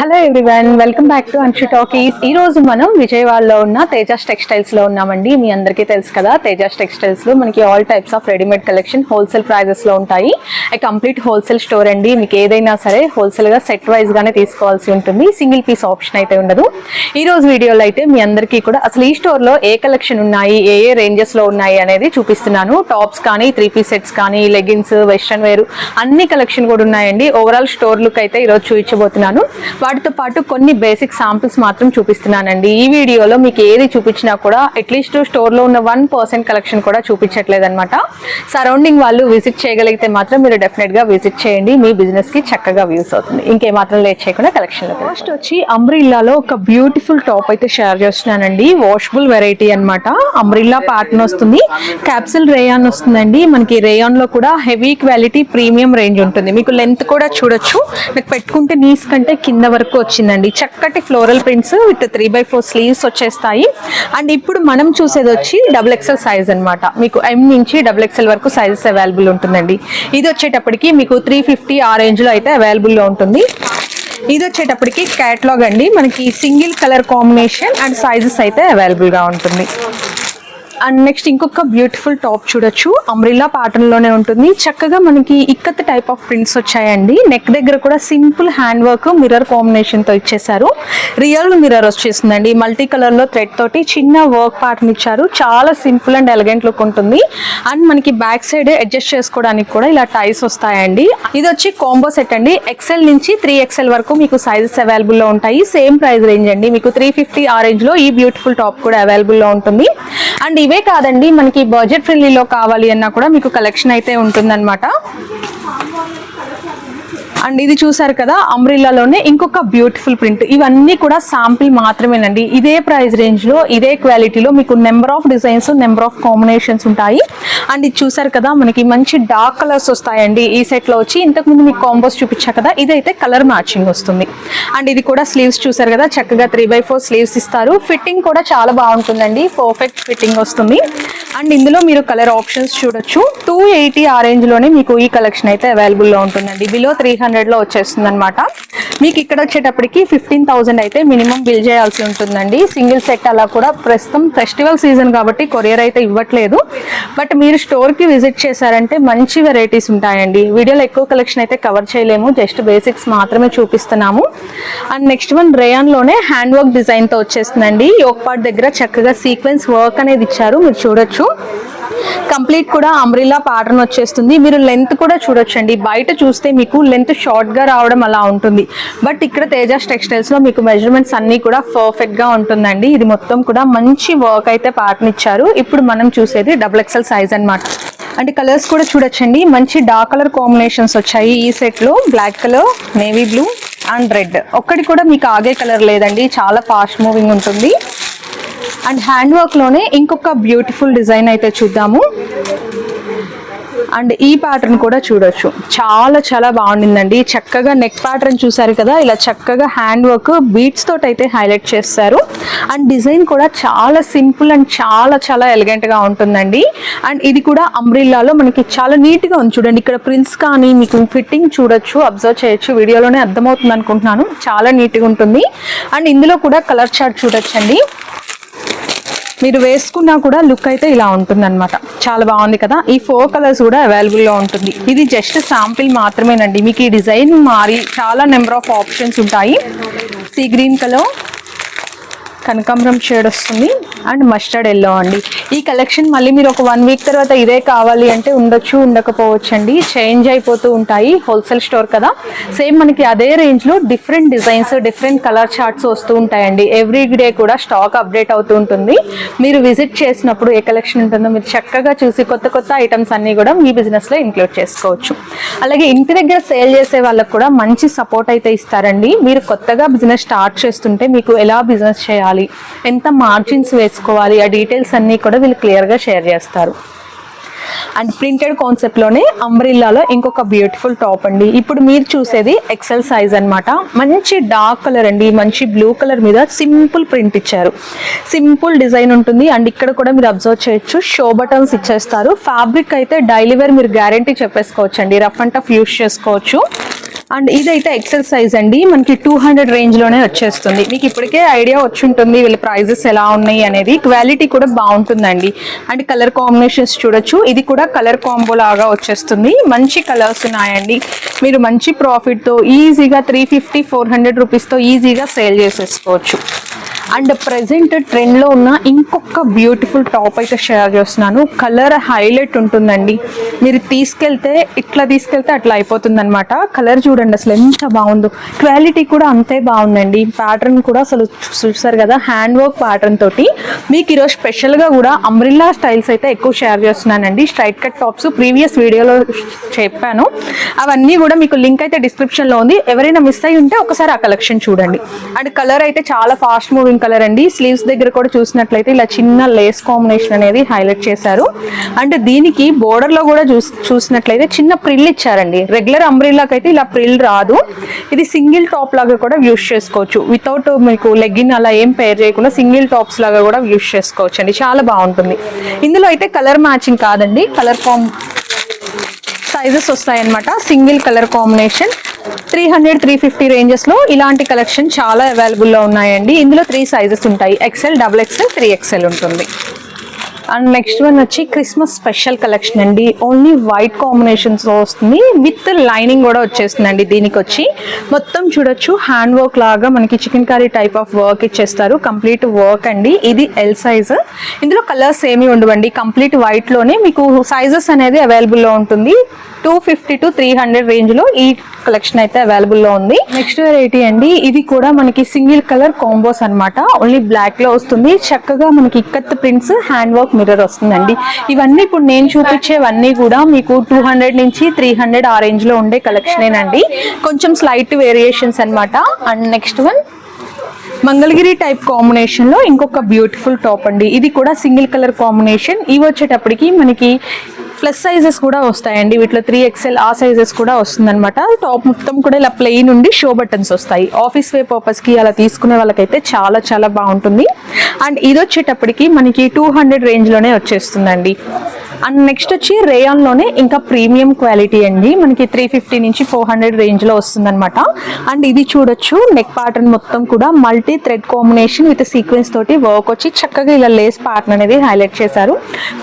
Hello everyone welcome back to Anshu talkies ఈ రోజు మనం విజయవాడలో ఉన్న తేజాస్ టెక్స్టైల్స్లో ఉన్నామండి. మీ అందరికీ తెలుసు కదా తేజాస్ టెక్స్టైల్స్లో మనకి all types of readymade collection wholesale ప్రైజెస్లో ఉంటాయి. కంప్లీట్ హోల్సేల్ స్టోర్ అండి. మీకు ఏదైనా సరే హోల్సేల్గా సెట్ వైజ్ గానే తీసుకోవాల్సి ఉంటుంది. సింగిల్ పీస్ ఆప్షన్ అయితే ఉండదు. ఈ రోజు వీడియోలో అయితే మీ అందరికీ కూడా అసలు ఈ స్టోర్లో ఏ కలెక్షన్ ఉన్నాయి ఏ ఏ రేంజెస్లో ఉన్నాయి అనేది చూపిస్తున్నాను. టాప్స్ కానీ త్రీ పీస్ సెట్స్ కానీ లెగిన్స్ వెస్ట్రన్ వేర్ అన్ని కలెక్షన్ కూడా ఉన్నాయండి. ఓవరాల్ స్టోర్ లుక్ అయితే ఈరోజు చూపించబోతున్నాను. వాటితో పాటు కొన్ని బేసిక్ శాంపిల్స్ మాత్రం చూపిస్తున్నానండి. ఈ వీడియోలో మీకు ఏది చూపించినా కూడా అట్లీస్ట్ స్టోర్లో ఉన్న వన్ పర్సెంట్ కలెక్షన్ కూడా చూపించట్లేదు అనమాట సరౌండింగ్ వాళ్ళు విజిట్ చేయగలిగితే మాత్రం మీరు డెఫినెట్గా విజిట్ చేయండి. మీ బిజినెస్కి చక్కగా వ్యూస్ అవుతుంది. ఇంకేమాత్రం లేట్ చేయకుండా కలెక్షన్ ఫస్ట్ వచ్చి అంబ్రిల్లాలో ఒక బ్యూటిఫుల్ టాప్ అయితే షేర్ చేస్తున్నానండి. వాషబుల్ వెరైటీ అన్నమాట. అంబ్రిల్లా ప్యాటర్న్ వస్తుంది. క్యాప్సిల్ రేయాన్ వస్తుందండి. మనకి రేయాన్లో కూడా హెవీ క్వాలిటీ ప్రీమియం రేంజ్ ఉంటుంది. మీకు లెంత్ కూడా చూడొచ్చు. మీకు పెట్టుకుంటే నీస్ కంటే కింద వరకు వచ్చిందండి. చక్కటి floral prints with three by four sleeves వచ్చేస్తాయి. అండ్ ఇప్పుడు మనం చూసేది వచ్చి డబుల్ ఎక్సెల్ సైజ్ అనమాట మీకు ఎం నుంచి డబుల్ ఎక్సెల్ వరకు సైజెస్ అవైలబుల్ ఉంటుందండి. ఇది వచ్చేటప్పటికి మీకు త్రీ ఫిఫ్టీ ఆ రేంజ్లో అయితే అవైలబుల్లో ఉంటుంది. ఇది వచ్చేటప్పటికి క్యాట్లాగ్ అండి. మనకి single colour combination and sizes అయితే అవైలబుల్గా ఉంటుంది. అండ్ నెక్స్ట్ ఇంకొక బ్యూటిఫుల్ టాప్ చూడొచ్చు. అమ్రిల్లా ప్యాటర్న్లోనే ఉంటుంది. చక్కగా మనకి ఇక్కత్ టైప్ ఆఫ్ ప్రింట్స్ వచ్చాయండి. నెక్ దగ్గర కూడా సింపుల్ హ్యాండ్ వర్క్ మిర్రర్ కాంబినేషన్తో ఇచ్చేసారు రియల్ మిర్రర్ వచ్చేసిందండి. మల్టీ కలర్లో థ్రెడ్ తోటి చిన్న వర్క్ ప్యాటర్న్ ఇచ్చారు. చాలా సింపుల్ అండ్ ఎలిగెంట్ లుక్ ఉంటుంది. అండ్ మనకి బ్యాక్ సైడ్ అడ్జస్ట్ చేసుకోవడానికి కూడా ఇలా టైస్ వస్తాయండి. ఇది వచ్చి కాంబో సెట్ అండి. ఎక్సెల్ నుంచి త్రీ ఎక్సెల్ వరకు మీకు సైజెస్ అవైలబుల్లో ఉంటాయి. సేమ్ ప్రైస్ రేంజ్ అండి. మీకు త్రీ ఫిఫ్టీ ఆ రేంజ్లో ఈ బ్యూటిఫుల్ టాప్ కూడా అవైలబుల్లో ఉంటుంది. అండ్ ఇవే కాదండి మనకి బడ్జెట్ ఫ్రెండ్లీలో కావాలి అన్నా కూడా మీకు కలెక్షన్ అయితే ఉంటుందన్నమాట. అండ్ ఇది చూసారు కదా అమ్రిల్లాలోనే ఇంకొక బ్యూటిఫుల్ ప్రింట్ ఇవన్నీ కూడా శాంపిల్ మాత్రమేనండి. ఇదే ప్రైస్ రేంజ్లో ఇదే క్వాలిటీలో మీకు number of designs number of combinations ఉంటాయి. అండ్ ఇది చూసారు కదా మనకి మంచి డార్క్ కలర్స్ వస్తాయండి. ఈ సెట్లో వచ్చి ఇంతకు ముందు మీకు కాంబోస్ చూపించా కదా ఇదైతే కలర్ మ్యాచింగ్ వస్తుంది. అండ్ ఇది కూడా స్లీవ్స్ చూసారు కదా చక్కగా త్రీ బై ఫోర్ స్లీవ్స్ ఇస్తారు. ఫిట్టింగ్ కూడా చాలా బాగుంటుందండి. పర్ఫెక్ట్ ఫిట్టింగ్ వస్తుంది. అండ్ ఇందులో మీరు కలర్ ఆప్షన్స్ చూడొచ్చు. టూ ఎయిటీ ఆ రేంజ్లోనే మీకు ఈ కలెక్షన్ అయితే అవైలబుల్లో ఉంటుందండి. బిలో త్రీ హండ్రెడ్ హండ్రెడ్లో వచ్చేస్తుంది అనమాట మీకు ఇక్కడ వచ్చేటప్పటికి ఫిఫ్టీన్ థౌసండ్ అయితే మినిమం బిల్ చేయాల్సి ఉంటుందండి. సింగిల్ సెట్ అలా కూడా ప్రస్తుతం ఫెస్టివల్ సీజన్ కాబట్టి కొరియర్ అయితే ఇవ్వట్లేదు. బట్ మీరు స్టోర్కి విజిట్ చేశారంటే మంచి వెరైటీస్ ఉంటాయండి. వీడియోలో ఎక్కువ కలెక్షన్ అయితే కవర్ చేయలేము. జస్ట్ బేసిక్స్ మాత్రమే చూపిస్తున్నాము. అండ్ నెక్స్ట్ వన్ రేయాన్లోనే హ్యాండ్ వర్క్ డిజైన్తో వచ్చేస్తుందండి. యోక్ పార్ట్ దగ్గర చక్కగా సీక్వెన్స్ వర్క్ అనేది ఇచ్చారు. మీరు చూడొచ్చు. కంప్లీట్ కూడా అంబ్రిల్లా ప్యాటర్న్ వచ్చేస్తుంది. మీరు లెంత్ కూడా చూడొచ్చండి. బయట చూస్తే మీకు లెంత్ షార్ట్గా రావడం అలా ఉంటుంది. బట్ ఇక్కడ తేజాస్ టెక్స్టైల్స్లో మీకు మెజర్మెంట్స్ అన్నీ కూడా పర్ఫెక్ట్గా ఉంటుందండి. ఇది మొత్తం కూడా మంచి వర్క్ అయితే ప్యాటర్న్ ఇచ్చారు. ఇప్పుడు మనం చూసేది డబుల్ ఎక్సెల్ సైజ్ అనమాట అంటే కలర్స్ కూడా చూడొచ్చండి. మంచి డార్క్ కలర్ కాంబినేషన్స్ వచ్చాయి ఈ సెట్లో black colour navy blue and red ఒక్కటి కూడా మీకు ఆగే కలర్ లేదండి. చాలా ఫాస్ట్ మూవింగ్ ఉంటుంది. అండ్ హ్యాండ్ వర్క్లోనే ఇంకొక బ్యూటిఫుల్ డిజైన్ అయితే చూద్దాము. అండ్ ఈ ప్యాటర్న్ కూడా చూడొచ్చు. చాలా చాలా బాగుండిందండి. చక్కగా నెక్ ప్యాటర్న్ చూసారు కదా? ఇలా చక్కగా హ్యాండ్ వర్క్ బీట్స్ తోటి అయితే హైలైట్ చేస్తారు. అండ్ డిజైన్ కూడా చాలా సింపుల్ అండ్ చాలా చాలా ఎలిగెంట్గా ఉంటుందండి. అండ్ ఇది కూడా అంబ్రిల్లాలో మనకి చాలా నీట్గా ఉంది. చూడండి ఇక్కడ ప్రింట్స్ కానీ మీకు ఫిట్టింగ్ చూడొచ్చు అబ్జర్వ్ చేయొచ్చు. వీడియోలోనే అర్థమవుతుంది అనుకుంటున్నాను. చాలా నీట్గా ఉంటుంది. అండ్ ఇందులో కూడా కలర్ చార్ట్ చూడొచ్చండి. మీరు వేసుకున్నా కూడా లుక్ అయితే ఇలా ఉంటుంది అనమాట చాలా బాగుంది కదా? ఈ ఫోర్ కలర్స్ కూడా అవైలబుల్గా ఉంటుంది. ఇది జస్ట్ శాంపిల్ మాత్రమేనండి. మీకు ఈ డిజైన్ మారి చాలా నెంబర్ ఆఫ్ ఆప్షన్స్ ఉంటాయి. సీ గ్రీన్ కలర్ కనకాంబరం షేడ్ వస్తుంది అండ్ మస్టర్డ్ ఎల్లో అండి. ఈ కలెక్షన్ మళ్ళీ మీరు ఒక వన్ వీక్ తర్వాత ఇదే కావాలి అంటే ఉండొచ్చు ఉండకపోవచ్చు అండి చేంజ్ అయిపోతూ ఉంటాయి హోల్సేల్ స్టోర్ కదా. సేమ్ మనకి అదే రేంజ్లో different designs different colour charts వస్తూ ఉంటాయండి. ఎవ్రీ డే కూడా స్టాక్ అప్డేట్ అవుతూ ఉంటుంది. మీరు విజిట్ చేసినప్పుడు ఏ కలెక్షన్ ఉంటుందో మీరు చక్కగా చూసి కొత్త కొత్త ఐటమ్స్ అన్నీ కూడా మీ బిజినెస్లో ఇంక్లూడ్ చేసుకోవచ్చు. అలాగే ఇంటి దగ్గర సేల్ చేసే వాళ్ళకి కూడా మంచి సపోర్ట్ అయితే ఇస్తారండి. మీరు కొత్తగా బిజినెస్ స్టార్ట్ చేస్తుంటే మీకు ఎలా బిజినెస్ చేయాలి ఎంత మార్జిన్స్ వేసుకోవాలి ఆ డీటెయిల్స్ అన్నీ కూడా వీళ్ళు క్లియర్గా షేర్ చేస్తారు. అండ్ ప్రింటెడ్ కాన్సెప్ట్లోనే అంబ్రిల్లాలో ఇంకొక బ్యూటిఫుల్ టాప్ అండి. ఇప్పుడు మీరు చూసేది ఎక్సెల్ సైజ్ అనమాట మంచి డార్క్ కలర్ అండి. మంచి బ్లూ కలర్ మీద సింపుల్ ప్రింట్ ఇచ్చారు. సింపుల్ డిజైన్ ఉంటుంది. అండ్ ఇక్కడ కూడా మీరు అబ్జర్వ్ చేయొచ్చు. షో బటన్స్ ఇచ్చేస్తారు. ఫ్యాబ్రిక్ అయితే డైలీ మీరు గ్యారంటీ చెప్పేసుకోవచ్చు అండి రఫ్ అండ్ టఫ్ యూస్ చేసుకోవచ్చు. అండ్ ఇదైతే ఎక్సెల్ సైజ్ అండి. మనకి టూ హండ్రెడ్ రేంజ్లోనే వచ్చేస్తుంది. మీకు ఇప్పటికే ఐడియా వచ్చి ఉంటుంది వీళ్ళ ప్రైజెస్ ఎలా ఉన్నాయి అనేది. క్వాలిటీ కూడా బాగుంటుందండి. అండ్ కలర్ కాంబినేషన్స్ చూడొచ్చు. ఇది కూడా కలర్ కాంబో లాగా వచ్చేస్తుంది. మంచి కలర్స్ ఉన్నాయండి. మీరు మంచి ప్రాఫిట్తో ఈజీగా త్రీ ఫిఫ్టీ ఫోర్ హండ్రెడ్ రూపీస్తో ఈజీగా సేల్ చేసేసుకోవచ్చు. అండ్ ప్రెసెంట్ ట్రెండ్లో ఉన్న ఇంకొక బ్యూటిఫుల్ టాప్ అయితే షేర్ చేస్తున్నాను. కలర్ హైలైట్ ఉంటుందండి. మీరు తీసుకెళ్తే ఇట్లా తీసుకెళ్తే అట్లా అయిపోతుంది అనమాట కలర్ చూడండి అసలు ఎంత బాగుందో. క్వాలిటీ కూడా అంతే బాగుందండి. ప్యాటర్న్ కూడా అసలు చూసారు కదా హ్యాండ్ వర్క్ ప్యాటర్న్ తోటి. మీకు ఈరోజు స్పెషల్గా కూడా అంబ్రిల్లా స్టైల్స్ అయితే ఎక్కువ షేర్ చేస్తున్నానండి. స్ట్రైట్ కట్ టాప్స్ ప్రీవియస్ వీడియోలో చెప్పాను. అవన్నీ కూడా మీకు లింక్ అయితే డిస్క్రిప్షన్లో ఉంది. ఎవరైనా మిస్ అయి ఉంటే ఒకసారి ఆ కలెక్షన్ చూడండి. అండ్ కలర్ అయితే చాలా ఫాస్ట్ మూవింగ్ కలర్ అండి. స్లీవ్స్ దగ్గర కూడా చూసినట్లయితే ఇలా చిన్న లేస్ కాంబినేషన్ అనేది హైలైట్ చేశారు. అంటే దీనికి బోర్డర్లో కూడా చూసినట్లయితే చిన్న ప్రిల్ ఇచ్చారండి. రెగ్యులర్ అంబ్రిల్లాకి అయితే ఇలా ప్రిల్ రాదు. ఇది సింగిల్ టాప్ లాగా కూడా యూస్ చేసుకోవచ్చు. వితౌట్ మీకు లెగ్గిన్ అలా ఏం పేర్ చేయకుండా సింగిల్ టాప్స్ లాగా కూడా యూస్ చేసుకోవచ్చు అండి చాలా బాగుంటుంది. ఇందులో అయితే కలర్ మ్యాచింగ్ కాదండి. కలర్ కాంబ్ సైజెస్ వస్తాయన్నమాట. Single colour combination three hundred three fifty రేంజెస్లో ఇలాంటి కలెక్షన్ చాలా అవైలబుల్లో ఉన్నాయండి. ఇందులో త్రీ సైజెస్ ఉంటాయి. XL double XL three XL ఉంటుంది. అండ్ నెక్స్ట్ వన్ వచ్చి క్రిస్మస్ స్పెషల్ కలెక్షన్ అండి. ఓన్లీ వైట్ కాంబినేషన్స్ వస్తుంది. విత్ లైనింగ్ కూడా వచ్చేస్తుందండి దీనికి వచ్చి మొత్తం చూడొచ్చు. హ్యాండ్ వర్క్ లాగా మనకి chikankari type of work ఇచ్చేస్తారు. కంప్లీట్ వర్క్ అండి. ఇది ఎల్ సైజ్ ఇందులో కలర్స్ ఏమి ఉండవండి. కంప్లీట్ వైట్లోనే మీకు సైజెస్ అనేది అవైలబుల్లో ఉంటుంది. Two fifty to three hundred రేంజ్లో ఈ కలెక్షన్ అయితే అవైలబుల్లో ఉంది. నెక్స్ట్ వెరైటీ అండి. ఇది కూడా మనకి సింగిల్ కలర్ కాంబోస్ అన్నమాట. ఓన్లీ బ్లాక్లో వస్తుంది. చక్కగా మనకి ikat prints hand work mirror వస్తుందండి. ఇవన్నీ ఇప్పుడు నేను చూపించేవన్నీ కూడా మీకు టూ హండ్రెడ్ నుంచి త్రీ హండ్రెడ్ ఆ రేంజ్లో ఉండే కలెక్షనేనండి కొంచెం స్లైట్ వేరియేషన్స్ అనమాట and next one Mangalagiri type కాంబినేషన్లో ఇంకొక బ్యూటిఫుల్ టాప్ అండి. ఇది కూడా సింగిల్ కలర్ కాంబినేషన్ ఇవి వచ్చేటప్పటికి మనకి ప్లస్ సైజెస్ కూడా వస్తాయండి. వీటిలో త్రీ ఎక్స్ఎల్ ఆ సైజెస్ కూడా వస్తుందన్నమాట. టాప్ మొత్తం కూడా ఇలా ప్లెయిన్ ఉండి షో బటన్స్ వస్తాయి. ఆఫీస్ వే పర్పస్కి అలా తీసుకునే వాళ్ళకైతే చాలా చాలా బాగుంటుంది. అండ్ ఇది వచ్చేటప్పటికి మనకి టూ హండ్రెడ్ రేంజ్లోనే వచ్చేస్తుందండి. అండ్ నెక్స్ట్ వచ్చి రేయాన్లోనే ఇంకా ప్రీమియం క్వాలిటీ అండి. మనకి త్రీ ఫిఫ్టీ నుంచి ఫోర్ హండ్రెడ్ రేంజ్లో వస్తుందన్నమాట. అండ్ ఇది చూడొచ్చు నెక్ ప్యాటర్న్ మొత్తం కూడా multi thread combination with sequins తోటి వర్క్ వచ్చి చక్కగా ఇలా లేస్ ప్యాటర్న్ అనేది హైలైట్ చేశారు.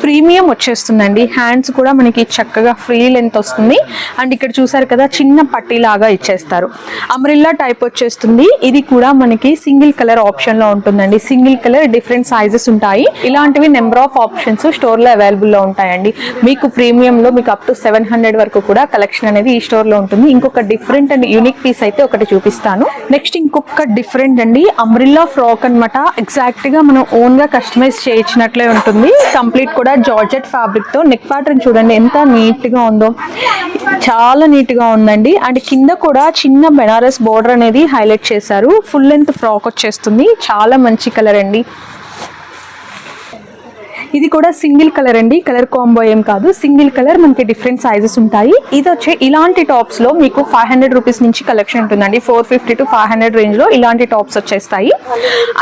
ప్రీమియం వచ్చేస్తుందండి. హ్యాండ్స్ కూడా మనకి చక్కగా ఫ్రీ లెంత్ వస్తుంది. అండ్ ఇక్కడ చూసారు కదా చిన్న పట్టీ లాగా ఇచ్చేస్తారు. అమ్రిల్లా టైప్ వచ్చేస్తుంది. ఇది కూడా మనకి సింగిల్ కలర్ ఆప్షన్లో ఉంటుందండి. సింగిల్ కలర్ డిఫరెంట్ సైజెస్ ఉంటాయి. ఇలాంటివి నెంబర్ ఆఫ్ ఆప్షన్స్ స్టోర్లో అవైలబుల్లో ఉంటాయి. ఉంటాయండి. మీకు ప్రీమియం లో మీకు అప్ టు సెవెన్ హండ్రెడ్ వరకు కూడా కలెక్షన్ అనేది ఈ స్టోర్లో ఉంటుంది. ఇంకొక డిఫరెంట్ అండ్ యూనిక్ పీస్ అయితే ఒకటి చూపిస్తాను. నెక్స్ట్ ఇంకొక డిఫరెంట్ అండి. అమ్రిల్లా ఫ్రాక్ అన్నమాట. ఎగ్జాక్ట్గా మనం ఓన్గా కస్టమైజ్ చేయించినట్లే ఉంటుంది. కంప్లీట్ కూడా జార్జెట్ ఫ్యాబ్రిక్తో. నెక్ ప్యాటర్న్ చూడండి ఎంత నీట్గా ఉందో. చాలా నీట్గా ఉందండి. అండ్ కింద కూడా చిన్న బెనారస్ బోర్డర్ అనేది హైలైట్ చేశారు. ఫుల్ లెంత్ ఫ్రాక్ వచ్చేస్తుంది. చాలా మంచి కలర్ అండి. ఇది కూడా సింగిల్ కలర్ అండి. కలర్ కాంబో ఏం కాదు. సింగిల్ కలర్ మనకి డిఫరెంట్ సైజెస్ ఉంటాయి. ఇది వచ్చే ఇలాంటి టాప్స్లో మీకు ఫైవ్ హండ్రెడ్ రూపీస్ నుంచి కలెక్షన్ ఉంటుందండి. Four fifty to five hundred రేంజ్లో ఇలాంటి టాప్స్ వచ్చేస్తాయి.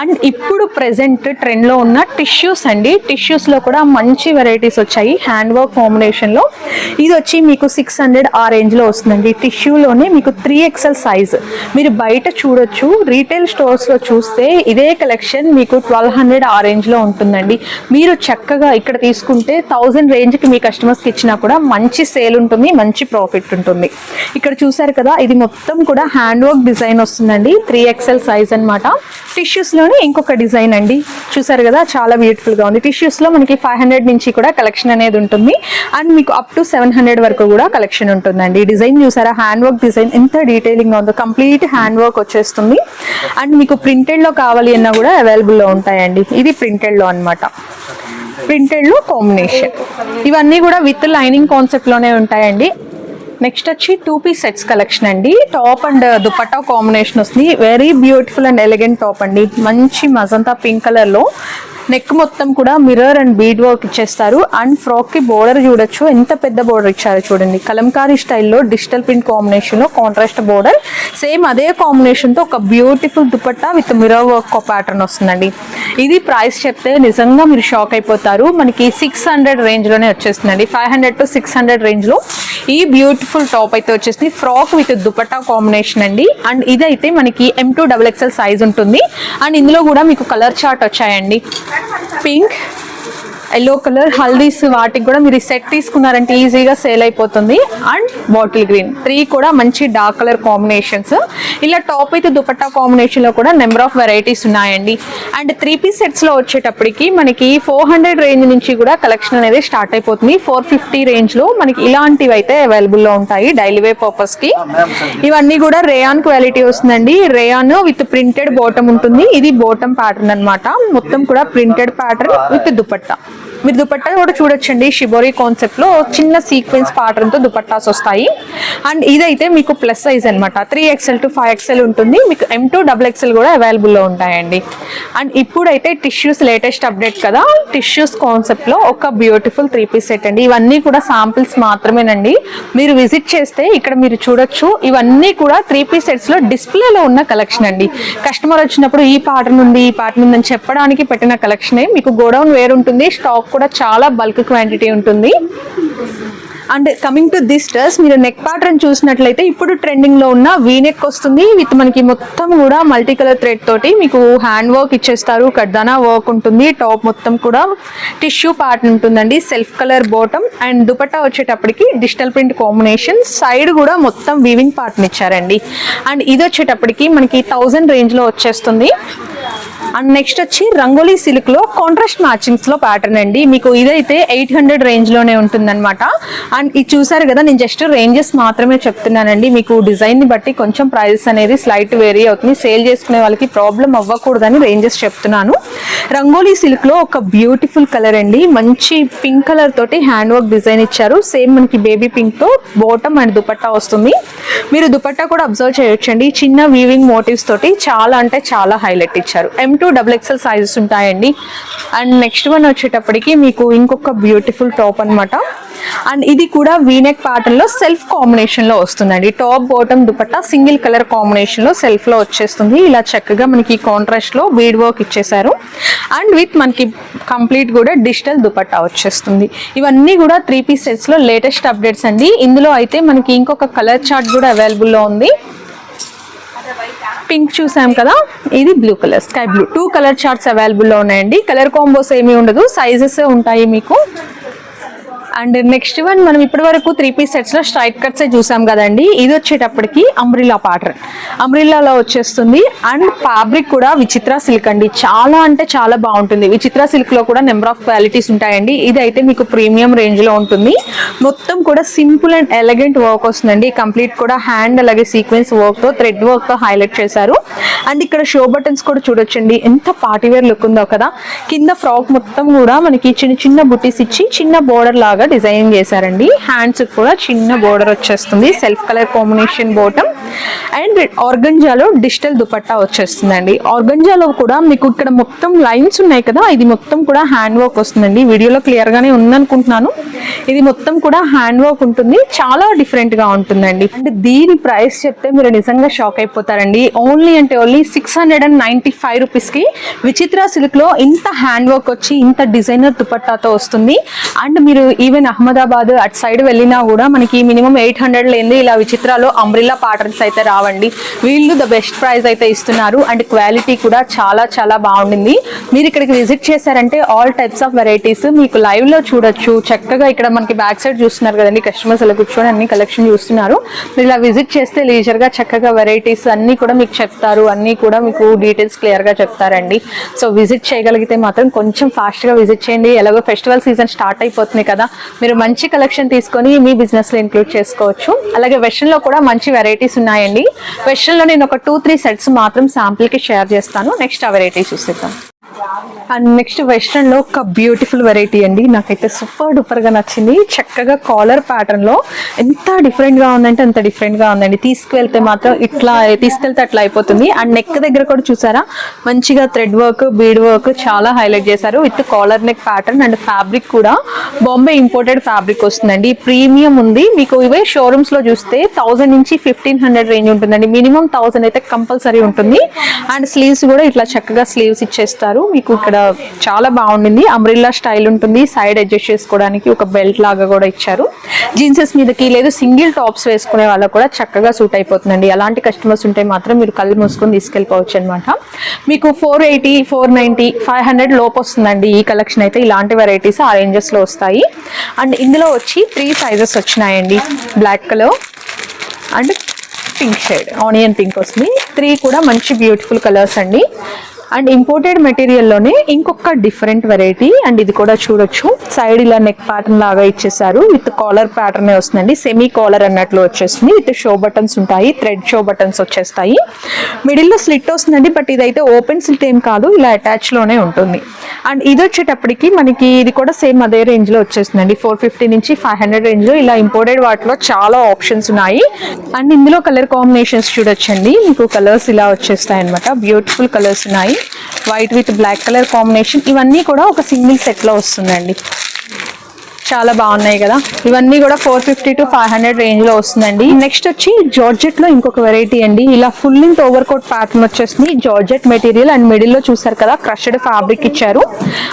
అండ్ ఇప్పుడు ప్రెసెంట్ ట్రెండ్లో ఉన్న టిష్యూస్ అండి. టిష్యూస్లో కూడా మంచి వెరైటీస్ వచ్చాయి. హ్యాండ్ వర్క్ కాంబినేషన్లో. ఇది వచ్చి మీకు సిక్స్ హండ్రెడ్ ఆ రేంజ్లో వస్తుందండి. టిష్యూలోనే మీకు త్రీ ఎక్సెల్ సైజ్ మీరు బయట చూడొచ్చు. రీటైల్ స్టోర్స్లో చూస్తే ఇదే కలెక్షన్ మీకు ట్వెల్వ్ హండ్రెడ్ ఆ రేంజ్లో ఉంటుందండి. మీరు చక్కగా ఇక్కడ తీసుకుంటే థౌజండ్ రేంజ్కి మీ కస్టమర్స్కి ఇచ్చినా కూడా మంచి సేల్ ఉంటుంది మంచి ప్రాఫిట్ ఉంటుంది. ఇక్కడ చూసారు కదా ఇది మొత్తం కూడా హ్యాండ్ వర్క్ డిజైన్ వస్తుందండి త్రీ ఎక్సెల్ సైజ్ అనమాట టిష్యూస్లోనే ఇంకొక డిజైన్ అండి. చూసారు కదా చాలా బ్యూటిఫుల్గా ఉంది. టిష్యూస్లో మనకి ఫైవ్ హండ్రెడ్ నుంచి కూడా కలెక్షన్ అనేది ఉంటుంది. అండ్ మీకు అప్ టు సెవెన్ హండ్రెడ్ వరకు కూడా కలెక్షన్ ఉంటుందండి. డిజైన్ చూసారా? హ్యాండ్ వర్క్ డిజైన్ ఎంత డీటెయిలింగ్గా ఉందో. కంప్లీట్ హ్యాండ్ వర్క్ వచ్చేస్తుంది. అండ్ మీకు ప్రింటెడ్లో కావాలి అన్నా కూడా అవైలబుల్లో ఉంటాయండి. ఇది ప్రింటెడ్లో అన్నమాట ప్రింటెడ్లో కాంబినేషన్ ఇవన్నీ కూడా విత్ లైనింగ్ కాన్సెప్ట్లోనే ఉంటాయండి. నెక్స్ట్ వచ్చి టూ పీస్ సెట్స్ కలెక్షన్ అండి. టాప్ అండ్ దుపట్టా కాంబినేషన్ వస్తుంది. Very beautiful and elegant top అండి. మంచి మజంతా పింక్ కలర్లో నెక్ మొత్తం కూడా మిర్రర్ అండ్ బీడ్ వర్క్ ఇచ్చేస్తారు. అండ్ ఫ్రాక్కి బోర్డర్ చూడొచ్చు. ఎంత పెద్ద బోర్డర్ ఇచ్చారో చూడండి. కలంకారీ స్టైల్లో డిజిటల్ ప్రింట్ కాంబినేషన్లో కాంట్రాస్ట్ బోర్డర్ సేమ్ అదే కాంబినేషన్తో ఒక beautiful dupatta with mirror work pattern వస్తుందండి. ఇది ప్రైస్ చెప్తే నిజంగా మీరు షాక్ అయిపోతారు. మనకి సిక్స్ హండ్రెడ్ రేంజ్లోనే వచ్చేస్తుందండి. Five hundred to six hundred రేంజ్లో ఈ బ్యూటిఫుల్ టాప్ అయితే వచ్చేసింది. ఫ్రాక్ విత్ దుపట్టా కాంబినేషన్ అండి. అండ్ ఇదైతే మనకి M two double XL size ఉంటుంది. అండ్ ఇందులో కూడా మీకు కలర్ చార్ట్ వచ్చాయండి. పింక్ ఎల్లో కలర్ హల్దీస్ వాటికి కూడా మీరు సెట్ తీసుకున్నారంటే ఈజీగా సేల్ అయిపోతుంది. అండ్ బాటిల్ గ్రీన్ త్రీ కూడా మంచి డార్క్ కలర్ కాంబినేషన్స్ ఇలా టాప్ అయితే దుపట్టా కాంబినేషన్లో కూడా నెంబర్ ఆఫ్ వెరైటీస్ ఉన్నాయండి. అండ్ త్రీ పీస్ సెట్స్లో వచ్చేటప్పటికి మనకి ఫోర్ హండ్రెడ్ రేంజ్ నుంచి కూడా కలెక్షన్ అనేది స్టార్ట్ అయిపోతుంది. ఫోర్ ఫిఫ్టీ రేంజ్లో మనకి ఇలాంటివి అయితే అవైలబుల్లో ఉంటాయి డైలీ వే పర్పస్కి. ఇవన్నీ కూడా రేయాన్ క్వాలిటీ వస్తుందండి. రేయాన్ విత్ ప్రింటెడ్ బాటమ్ ఉంటుంది. ఇది బాటమ్ ప్యాటర్న్ అన్నమాట. మొత్తం కూడా ప్రింటెడ్ ప్యాటర్న్ విత్ దుపట్టా. మీరు దుపట్టా కూడా చూడొచ్చండి. షిబోరి కాన్సెప్ట్లో చిన్న సీక్వెన్స్ ప్యాటర్న్తో దుపట్టాస్ వస్తాయి. అండ్ ఇదైతే మీకు ప్లస్ సైజ్ అనమాట three XL to five XL ఉంటుంది. మీకు ఎం టూ డబుల్ ఎక్స్ఎల్ కూడా అవైలబుల్లో ఉంటాయండి. అండ్ ఇప్పుడైతే టిష్యూస్ లేటెస్ట్ అప్డేట్ కదా. టిష్యూస్ కాన్సెప్ట్లో ఒక బ్యూటిఫుల్ త్రీ పీస్ సెట్ అండి. ఇవన్నీ కూడా శాంపిల్స్ మాత్రమేనండి. మీరు విజిట్ చేస్తే ఇక్కడ మీరు చూడొచ్చు. ఇవన్నీ కూడా త్రీ పీస్ సెట్స్లో డిస్ప్లేలో ఉన్న కలెక్షన్ అండి. కస్టమర్ వచ్చినప్పుడు ఈ పాటర్న్ ఉంది ఈ పాటర్న్ ఉందని చెప్పడానికి పెట్టిన కలెక్షనే మీకు గోడౌన్ వేరు ఉంటుంది స్టాక్ కూడా చాలా బల్క్ క్వాంటిటీ ఉంటుంది. And coming to this dress మీరు నెక్ ప్యాటర్న్ చూసినట్లయితే ఇప్పుడు ట్రెండింగ్లో ఉన్న వీ నెక్ వస్తుంది. విత్ మనకి మొత్తం కూడా మల్టీ కలర్ థ్రెడ్ తోటి మీకు హ్యాండ్ వర్క్ ఇచ్చేస్తారు. కడ్దానా వర్క్ ఉంటుంది. టాప్ మొత్తం కూడా టిష్యూ ప్యాటర్న్ ఉంటుందండి. Self colour bottom and dupatta వచ్చేటప్పటికి డిజిటల్ ప్రింట్ కాంబినేషన్ సైడ్ కూడా మొత్తం వీవింగ్ ప్యాటర్న్ ఇచ్చారండి. అండ్ ఇది వచ్చేటప్పటికి మనకి థౌజండ్ రేంజ్లో వచ్చేస్తుంది. అండ్ నెక్స్ట్ వచ్చి రంగోలీ సిల్క్లో కాంట్రాస్ట్ మ్యాచింగ్స్లో ప్యాటర్న్ అండి. మీకు ఇదైతే ఎయిట్ హండ్రెడ్ రేంజ్లోనే ఉంటుందన్నమాట. అండ్ ఇది చూసారు కదా నేను జస్ట్ రేంజెస్ మాత్రమే చెప్తున్నానండి. మీకు డిజైన్ని బట్టి కొంచెం ప్రైస్ అనేది స్లైట్ వేరీ అవుతుంది. సేల్ చేసుకునే వాళ్ళకి ప్రాబ్లం అవ్వకూడదని రేంజెస్ చెప్తున్నాను. రంగోలీ సిల్క్లో ఒక బ్యూటిఫుల్ కలర్ అండి. మంచి పింక్ కలర్ తోటి హ్యాండ్ వర్క్ డిజైన్ ఇచ్చారు. సేమ్ మనకి బేబీ పింక్తో బాటమ్ అండ్ దుపట్టా వస్తుంది. మీరు దుపట్టా కూడా అబ్జర్వ్ చేయొచ్చండి. చిన్న వీవింగ్ మోటివ్స్ తోటి చాలా అంటే చాలా హైలైట్ ఇచ్చారు. M two double XL sizes ఉంటాయండి. అండ్ నెక్స్ట్ వన్ వచ్చేటప్పటికి మీకు ఇంకొక బ్యూటిఫుల్ టాప్ అనమాట అండ్ ఇది కూడా వీనెక్ ప్యాటర్న్లో సెల్ఫ్ కాంబినేషన్లో వస్తుందండి. Top bottom dupatta single colour కాంబినేషన్లో సెల్ఫ్లో వచ్చేస్తుంది. ఇలా చక్కగా మనకి కాంట్రాస్ట్లో బీడ్ వర్క్ ఇచ్చేసారు అండ్ విత్ మనకి కంప్లీట్ కూడా డిజిటల్ దుపట్టా వచ్చేస్తుంది. ఇవన్నీ కూడా త్రీ పీస్ సెట్స్లో లేటెస్ట్ అప్డేట్స్ అండి. ఇందులో అయితే మనకి ఇంకొక కలర్ చార్ట్ కూడా అవైలబుల్లో ఉంది. పింక్ చూసాం కదా ఇది blue colour sky blue. Two colour charts అవైలబుల్లో ఉన్నాయండి. కలర్ కాంబోస్ ఏమీ ఉండదు సైజెస్ ఉంటాయి మీకు. అండ్ నెక్స్ట్ వన్ మనం ఇప్పటి వరకు త్రీ పీస్ సెట్స్లో స్ట్రైట్ కట్స్ చూసాం కదండి. ఇది వచ్చేటప్పటికి అంబ్రిల్లా ప్యాటర్న్ అంబ్రిల్లాలో వచ్చేస్తుంది. అండ్ ఫ్యాబ్రిక్ కూడా విచిత్ర సిల్క్ అండి. చాలా అంటే చాలా బాగుంటుంది. విచిత్ర సిల్క్లో కూడా నెంబర్ ఆఫ్ క్వాలిటీస్ ఉంటాయండి. ఇది అయితే మీకు ప్రీమియం రేంజ్లో ఉంటుంది. మొత్తం కూడా సింపుల్ అండ్ ఎలగెంట్ వర్క్ వస్తుందండి. కంప్లీట్ కూడా హ్యాండ్ అలాగే సీక్వెన్స్ వర్క్తో థ్రెడ్ వర్క్తో హైలైట్ చేశారు. అండ్ ఇక్కడ షో బటన్స్ కూడా చూడొచ్చండి. ఎంత పార్టీవేర్ లుక్ ఉందో కదా. కింద ఫ్రాక్ మొత్తం కూడా మనకి చిన్న చిన్న బుటీస్ ఇచ్చి చిన్న బోర్డర్ లాగా డిజైన్ చేశారండి. హ్యాండ్స్ కూడా చిన్న బోర్డర్ వచ్చేస్తుంది. Self colour combination bottom and ఆర్గంజాలో digital dupatta వచ్చేస్తుందండి. ఆర్గంజాలో కూడా మీకు ఇక్కడ మొత్తం లైన్స్ ఉన్నాయి కదా ఇది మొత్తం కూడా హ్యాండ్ వర్క్ వస్తుందండి. వీడియోలో క్లియర్గానే ఉందనుకుంటున్నాను. ఇది మొత్తం కూడా హ్యాండ్ వర్క్ ఉంటుంది. చాలా డిఫరెంట్గా ఉంటుందండి. అండ్ దీని ప్రైస్ చెప్తే మీరు నిజంగా షాక్ అయిపోతారండి. ఓన్లీ అంటే only six hundred and ninety five రూపీస్కి విచిత్ర సిల్క్లో ఇంత హ్యాండ్ వర్క్ వచ్చి ఇంత డిజైనర్ దుపట్టాతో వస్తుంది. అండ్ మీరు ఈ ఈవెన్ అహ్మదాబాద్ అటు సైడ్ వెళ్ళినా కూడా మనకి మినిమం ఎయిట్ హండ్రెడ్ లేని ఇలా విచిత్రాలు అంబ్రిల్లా ప్యాటర్న్స్ అయితే రావండి. వీళ్ళు ద బెస్ట్ ప్రైస్ అయితే ఇస్తున్నారు అండ్ క్వాలిటీ కూడా చాలా చాలా బాగుండింది. మీరు ఇక్కడికి విజిట్ చేశారంటే ఆల్ టైప్స్ ఆఫ్ వెరైటీస్ మీకు లైవ్లో చూడొచ్చు. చక్కగా ఇక్కడ మనకి బ్యాక్ సైడ్ చూస్తున్నారు కదండి కస్టమర్స్ ఇలా కూర్చొని అన్ని కలెక్షన్ చూస్తున్నారు. మీరు ఇలా విజిట్ చేస్తే లీజర్గా చక్కగా వెరైటీస్ అన్ని కూడా మీకు చెప్తారు. అన్ని కూడా మీకు డీటెయిల్స్ క్లియర్గా చెప్తారండి. సో విజిట్ చేయగలిగితే మాత్రం కొంచెం ఫాస్ట్గా విజిట్ చేయండి. ఎలాగో ఫెస్టివల్ సీజన్ స్టార్ట్ అయిపోతుంది కదా. మీరు మంచి కలెక్షన్ తీసుకొని మీ బిజినెస్లో ఇంక్లూడ్ చేసుకోవచ్చు. అలాగే వెస్ట్రన్లో కూడా మంచి వెరైటీస్ ఉన్నాయండి. వెస్ట్రన్లో నేను ఒక టూ త్రీ సెట్స్ మాత్రం శాంపుల్కి షేర్ చేస్తాను. నెక్స్ట్ ఆ వెరైటీ చూసేద్దాం. అండ్ నెక్స్ట్ వెస్ట్రన్లో ఒక బ్యూటిఫుల్ వెరైటీ అండి. నాకైతే సూపర్ డూపర్గా నచ్చింది. చక్కగా కాలర్ ప్యాటర్న్లో ఎంత డిఫరెంట్గా ఉందంటే అంత డిఫరెంట్గా ఉందండి. తీసుకువెళ్తే మాత్రం ఇట్లా తీసుకెళ్తే అట్లా అయిపోతుంది. అండ్ నెక్ దగ్గర కూడా చూసారా? మంచిగా థ్రెడ్ వర్క్ బీడ్ వర్క్ చాలా హైలైట్ చేశారు. With collar neck pattern and fabric కూడా. బాంబే ఇంపోర్టెడ్ ఫ్యాబ్రిక్ వస్తుందండి. ప్రీమియం ఉంది. మీకు ఇవే షోరూమ్స్లో చూస్తే థౌసండ్ నుంచి ఫిఫ్టీన్ హండ్రెడ్ రేంజ్ ఉంటుందండి. మినిమం థౌసండ్ అయితే కంపల్సరీ ఉంటుంది. అండ్ స్లీవ్స్ కూడా ఇట్లా చక్కగా స్లీవ్స్ ఇచ్చేస్తారు. మీకు ఇక్కడ చాలా బాగుండింది. అమ్రిల్లా స్టైల్ ఉంటుంది. సైడ్ అడ్జస్ట్ చేసుకోవడానికి ఒక బెల్ట్ లాగా కూడా ఇచ్చారు. జీన్సెస్ మీదకి లేదు సింగిల్ టాప్స్ వేసుకునే వాళ్ళకు కూడా చక్కగా సూట్ అయిపోతుందండి. అలాంటి కస్టమర్స్ ఉంటే మాత్రం మీరు కళ్ళు మూసుకొని తీసుకెళ్ళిపోవచ్చు అనమాట మీకు four eighty four ninety five hundred లోపు వస్తుందండి. ఈ కలెక్షన్ అయితే ఇలాంటి వెరైటీస్ ఆ రేంజెస్లో వస్తాయి. అండ్ ఇందులో వచ్చి త్రీ సైజెస్ వచ్చినాయండి. Black colour and pink shade onion pink వస్తుంది. త్రీ కూడా మంచి బ్యూటిఫుల్ కలర్స్ అండి. అండ్ ఇంపోర్టెడ్ మెటీరియల్లోనే ఇంకొక డిఫరెంట్ వెరైటీ అండ్ ఇది కూడా చూడొచ్చు. సైడ్ ఇలా నెక్ ప్యాటర్న్ లాగా ఇచ్చేసారు. విత్ కాలర్ ప్యాటర్న్ వస్తుందండి. సెమీ కాలర్ అన్నట్లు వచ్చేస్తుంది. విత్ షో బటన్స్ ఉంటాయి. థ్రెడ్ షో బటన్స్ వచ్చేస్తాయి. మిడిల్లో స్లిట్ వస్తుందండి. బట్ ఇదైతే ఓపెన్ స్లిట్ ఏం కాదు. ఇలా అటాచ్లోనే ఉంటుంది. అండ్ ఇది వచ్చేటప్పటికి మనకి ఇది కూడా సేమ్ అదే రేంజ్లో వచ్చేస్తుందండి. ఫోర్ ఫిఫ్టీ నుంచి ఫైవ్ హండ్రెడ్ రేంజ్లో ఇలా ఇంపోర్టెడ్ వాటిలో చాలా ఆప్షన్స్ ఉన్నాయి. అండ్ ఇందులో కలర్ కాంబినేషన్స్ చూడొచ్చండి. మీకు కలర్స్ ఇలా వచ్చేస్తాయి అనమాట బ్యూటిఫుల్ కలర్స్ ఉన్నాయి. White with black colour combination ఇవన్నీ కూడా ఒక సింగిల్ సెట్లో వస్తుందండి. చాలా బాగున్నాయి కదా. ఇవన్నీ కూడా four fifty to five hundred రేంజ్లో వస్తుందండి. నెక్స్ట్ వచ్చి జార్జెట్లో ఇంకొక వెరైటీ అండి. ఇలా full length over coat pattern వచ్చేసింది. జార్జెట్ మెటీరియల్ అండ్ మిడిల్లో చూసారు కదా క్రష్డ్ ఫ్యాబ్రిక్ ఇచ్చారు.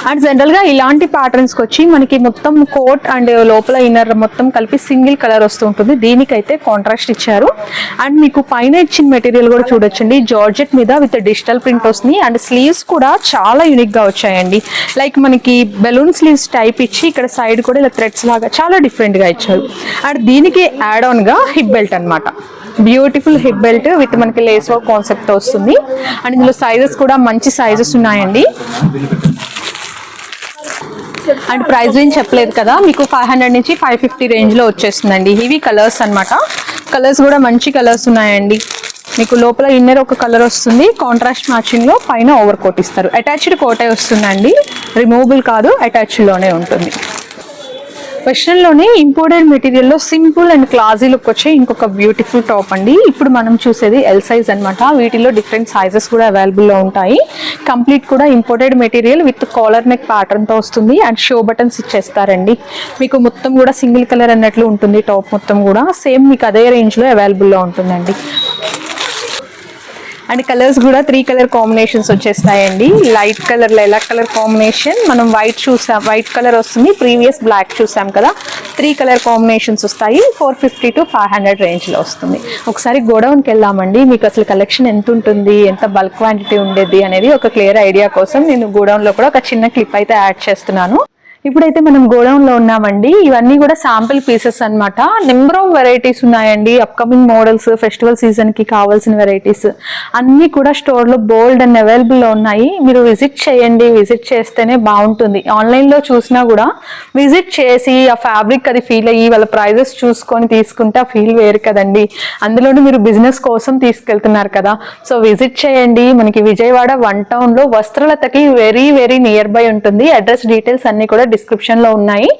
అండ్ జనరల్గా ఇలాంటి ప్యాటర్న్స్ వచ్చి మనకి మొత్తం కోట్ అండ్ లోపల ఇన్నర్ మొత్తం కలిపి సింగిల్ కలర్ వస్తూ ఉంటుంది. దీనికైతే కాంట్రాస్ట్ ఇచ్చారు. అండ్ మీకు పైన ఇచ్చిన మెటీరియల్ కూడా చూడొచ్చండి. జార్జెట్ మీద విత్ డిజిటల్ ప్రింట్ వస్తుంది. అండ్ స్లీవ్స్ కూడా చాలా యూనిక్గా వచ్చాయండి. లైక్ మనకి బెలూన్ స్లీవ్స్ టైప్ ఇచ్చి ఇక్కడ సైడ్ కూడా ఇలా థ్రెడ్స్ లాగా చాలా డిఫరెంట్గా ఇచ్చారు. అండ్ దీనికి యాడ్ ఆన్గా హిప్ బెల్ట్ అనమాట బ్యూటిఫుల్ హిప్ బెల్ట్ విత్ మనకి లేస్ వర్క్ కాన్సెప్ట్ వస్తుంది. అండ్ ఇందులో సైజెస్ కూడా మంచి సైజెస్ ఉన్నాయండి. అండ్ ప్రైస్ రేంజ్ చెప్పలేదు కదా మీకు ఫైవ్ హండ్రెడ్ నుంచి ఫైవ్ ఫిఫ్టీ రేంజ్లో వచ్చేస్తుందండి. ఇవి కలర్స్ అనమాట కలర్స్ కూడా మంచి కలర్స్ ఉన్నాయండి. మీకు లోపల ఇన్నర్ ఒక కలర్ వస్తుంది. కాంట్రాస్ట్ మ్యాచింగ్లో పైన ఓవర్ కోట్ ఇస్తారు. అటాచ్డ్ కోటే వస్తుందండి. రిమూవబుల్ కాదు అటాచ్డ్లోనే ఉంటుంది. ప్రొఫెషనల్లోనే ఇంపోర్టెడ్ మెటీరియల్లో సింపుల్ అండ్ క్లాజీ లుక్ వచ్చే ఇంకొక బ్యూటిఫుల్ టాప్ అండి. ఇప్పుడు మనం చూసేది ఎల్ సైజ్ అన్నమాట. వీటిలో డిఫరెంట్ సైజెస్ కూడా అవైలబుల్లో ఉంటాయి. కంప్లీట్ కూడా imported material with collar neck ప్యాటర్న్తో వస్తుంది. అండ్ షో బటన్స్ ఇచ్చేస్తారండి. మీకు మొత్తం కూడా సింగిల్ కలర్ అన్నట్లు ఉంటుంది టాప్ మొత్తం కూడా. సేమ్ మీకు అదే రేంజ్లో అవైలబుల్లో ఉంటుందండి. అండ్ కలర్స్ కూడా త్రీ కలర్ కాంబినేషన్స్ వచ్చేస్తాయండి. Light colour lilac colour combination. మనం వైట్ చూసాం వైట్ కలర్ వస్తుంది. ప్రీవియస్ బ్లాక్ చూసాం కదా. త్రీ కలర్ కాంబినేషన్స్ వస్తాయి. Four fifty to five hundred రేంజ్లో వస్తుంది. ఒకసారి గోడౌన్కి వెళ్దామండి. మీకు అసలు కలెక్షన్ ఎంత ఉంటుంది ఎంత బల్క్ క్వాంటిటీ ఉండేది అనేది ఒక క్లియర్ ఐడియా కోసం నేను గోడౌన్లో కూడా ఒక చిన్న క్లిప్ అయితే యాడ్ చేస్తున్నాను. ఇప్పుడైతే మనం గోడౌన్లో ఉన్నామండి. ఇవన్నీ కూడా శాంపిల్ పీసెస్ అన్నమాట. నెంబర్ ఆఫ్ వెరైటీస్ ఉన్నాయండి. అప్కమింగ్ మోడల్స్ ఫెస్టివల్ సీజన్కి కావాల్సిన వెరైటీస్ అన్ని కూడా స్టోర్లో బోల్డ్ అండ్ అవైలబుల్లో ఉన్నాయి. మీరు విజిట్ చేయండి. విజిట్ చేస్తేనే బాగుంటుంది. ఆన్లైన్లో చూసినా కూడా విజిట్ చేసి ఆ ఫ్యాబ్రిక్ అది ఫీల్ అయ్యి వాళ్ళ ప్రైజెస్ చూసుకొని తీసుకుంటే ఆ ఫీల్ వేరు కదండి. అందులోనూ మీరు బిజినెస్ కోసం తీసుకెళ్తున్నారు కదా. సో విజిట్ చేయండి. మనకి విజయవాడ వన్ టౌన్లో వస్త్రలతకి వెరీ వెరీ నియర్ బై ఉంటుంది. అడ్రస్ డీటెయిల్స్ అన్ని కూడా డిస్క్రిప్షన్లో ఉన్నాయి.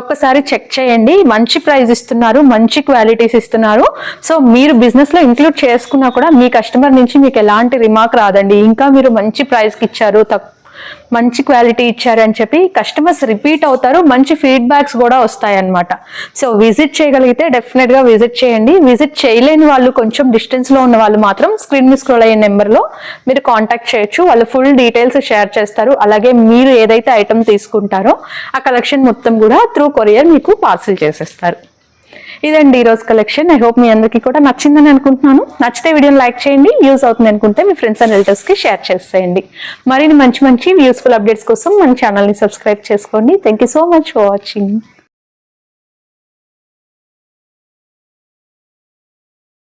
ఒక్కసారి చెక్ చేయండి. మంచి ప్రైస్ ఇస్తున్నారు మంచి క్వాలిటీస్ ఇస్తున్నారు. సో మీరు బిజినెస్లో ఇంక్లూడ్ చేసుకున్నా కూడా మీ కస్టమర్ నుంచి మీకు ఎలాంటి రిమార్క్ రాదండి. ఇంకా మీరు మంచి ప్రైస్కి ఇచ్చారు తక్కువ మంచి క్వాలిటీ ఇచ్చారు అని చెప్పి కస్టమర్స్ రిపీట్ అవుతారు మంచి ఫీడ్బ్యాక్స్ కూడా వస్తాయి అన్నమాట సో విజిట్ చేయగలిగితే డెఫినెట్గా విజిట్ చేయండి. విజిట్ చేయలేని వాళ్ళు కొంచెం డిస్టెన్స్లో ఉన్న వాళ్ళు మాత్రం స్క్రీన్ మీద స్క్రోల్ అయ్యే నెంబర్లో మీరు కాంటాక్ట్ చేయొచ్చు. వాళ్ళు ఫుల్ డీటెయిల్స్ షేర్ చేస్తారు. అలాగే మీరు ఏదైతే ఐటమ్ తీసుకుంటారో ఆ కలెక్షన్ మొత్తం కూడా త్రూ కొరియర్ మీకు పార్సిల్ చేసేస్తారు. ఇదండి ఈరోజు కలెక్షన్ ఐ హోప్ మీ అందరికీ కూడా నచ్చిందని అనుకుంటున్నాను. నచ్చితే వీడియోని లైక్ చేయండి. యూస్ అవుతుంది అనుకుంటే మీ ఫ్రెండ్స్ అండ్ రిలేటివ్స్కి షేర్ చేసేయండి. మరిన్ని మంచి మంచి యూస్ఫుల్ అప్డేట్స్ కోసం మన ఛానల్ని సబ్స్క్రైబ్ చేసుకోండి. Thank you so much for watching